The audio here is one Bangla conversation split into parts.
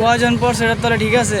কজন পর সেটার তলে? ঠিক আছে।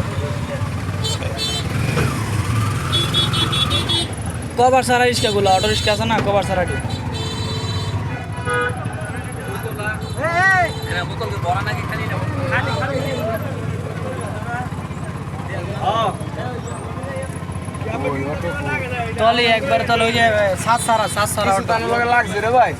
কভার সারা রিক্সাগুলো অটো রিক্সা আছে না? কভার সারাটি তাহলে একবার তাহলে ওই যে সাত সারা সাত সারা লাগছে রে ভাই।